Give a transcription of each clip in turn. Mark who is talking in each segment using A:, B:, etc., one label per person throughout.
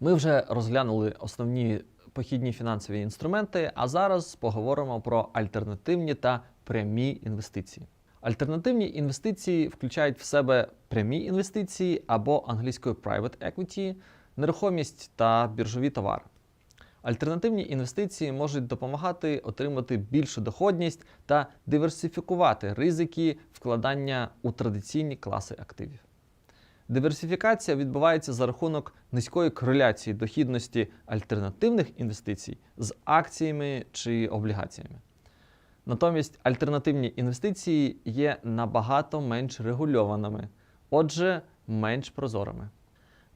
A: Ми вже розглянули основні похідні фінансові інструменти, а зараз поговоримо про альтернативні та прямі інвестиції. Альтернативні інвестиції включають в себе прямі інвестиції або англійською private equity, нерухомість та біржові товари. Альтернативні інвестиції можуть допомагати отримати більшу доходність та диверсифікувати ризики вкладання у традиційні класи активів. Диверсифікація відбувається за рахунок низької кореляції дохідності альтернативних інвестицій з акціями чи облігаціями. Натомість альтернативні інвестиції є набагато менш регульованими, отже, менш прозорими.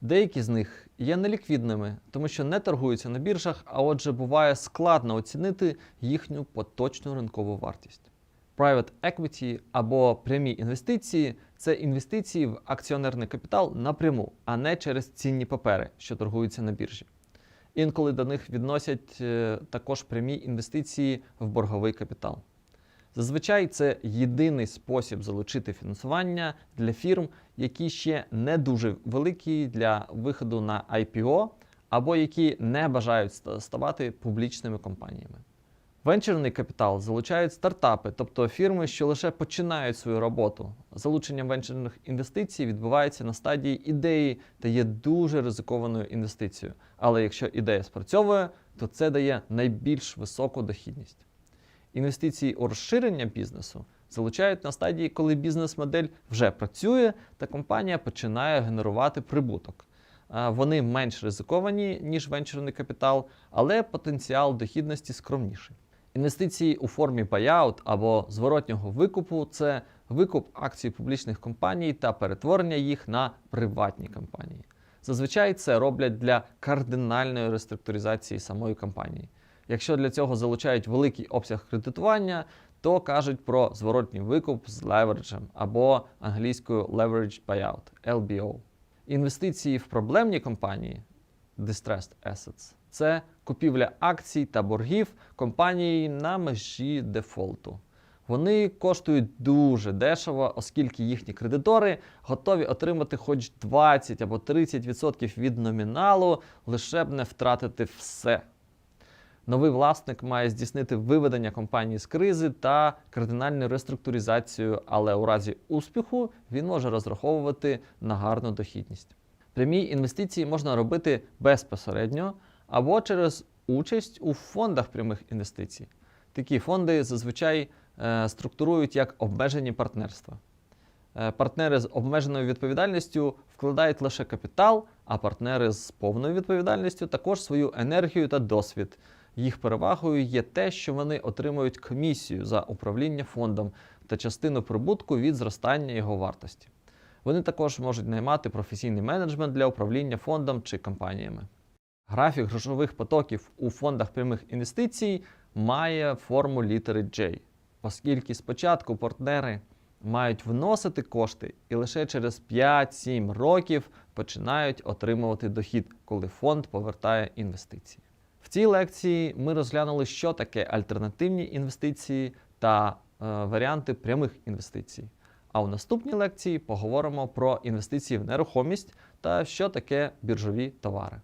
A: Деякі з них є неліквідними, тому що не торгуються на біржах, а отже, буває складно оцінити їхню поточну ринкову вартість. Private equity або прямі інвестиції це інвестиції в акціонерний капітал напряму, а не через цінні папери, що торгуються на біржі. Інколи до них відносять е, також прямі інвестиції в борговий капітал. Зазвичай це єдиний спосіб залучити фінансування для фірм, які ще не дуже великі для виходу на IPO або які не бажають ставати публічними компаніями. Венчурний капітал залучають стартапи, тобто фірми, що лише починають свою роботу. Залучення венчурних інвестицій відбувається на стадії ідеї та є дуже ризикованою інвестицією. Але якщо ідея спрацьовує, то це дає найбільш високу дохідність. Інвестиції у розширення бізнесу залучають на стадії, коли бізнес-модель вже працює та компанія починає генерувати прибуток. Вони менш ризиковані, ніж венчурний капітал, але потенціал дохідності скромніший. Інвестиції у формі buyout або зворотнього викупу це викуп акцій публічних компаній та перетворення їх на приватні компанії. Зазвичай це роблять для кардинальної реструктуризації самої компанії. Якщо для цього залучають великий обсяг кредитування, то кажуть про зворотній викуп з левереджем або англійською leveraged buyout LBO. Інвестиції в проблемні компанії distressed assets – це купівля акцій та боргів компанії на межі дефолту. Вони коштують дуже дешево, оскільки їхні кредитори готові отримати хоч 20 або 30% від номіналу, лише б не втратити все. Новий власник має здійснити виведення компанії з кризи та кардинальну реструктуризацію, але у разі успіху він може розраховувати на гарну дохідність. Прямі інвестиції можна робити безпосередньо або через участь у фондах прямих інвестицій. Такі фонди зазвичай е, структурують як обмежені партнерства. Е, Партнери з обмеженою відповідальністю вкладають лише капітал, а партнери з повною відповідальністю також свою енергію та досвід. Їх перевагою є те, що вони отримують комісію за управління фондом та частину прибутку від зростання його вартості. Вони також можуть наймати професійний менеджмент для управління фондом чи компаніями. Графік грошових потоків у фондах прямих інвестицій має форму літери J, оскільки спочатку партнери мають вносити кошти і лише через 5-7 років починають отримувати дохід, коли фонд повертає інвестиції. В цій лекції ми розглянули, що таке альтернативні інвестиції та е, варіанти прямих інвестицій. А у наступній лекції поговоримо про інвестиції в нерухомість та що таке біржові товари.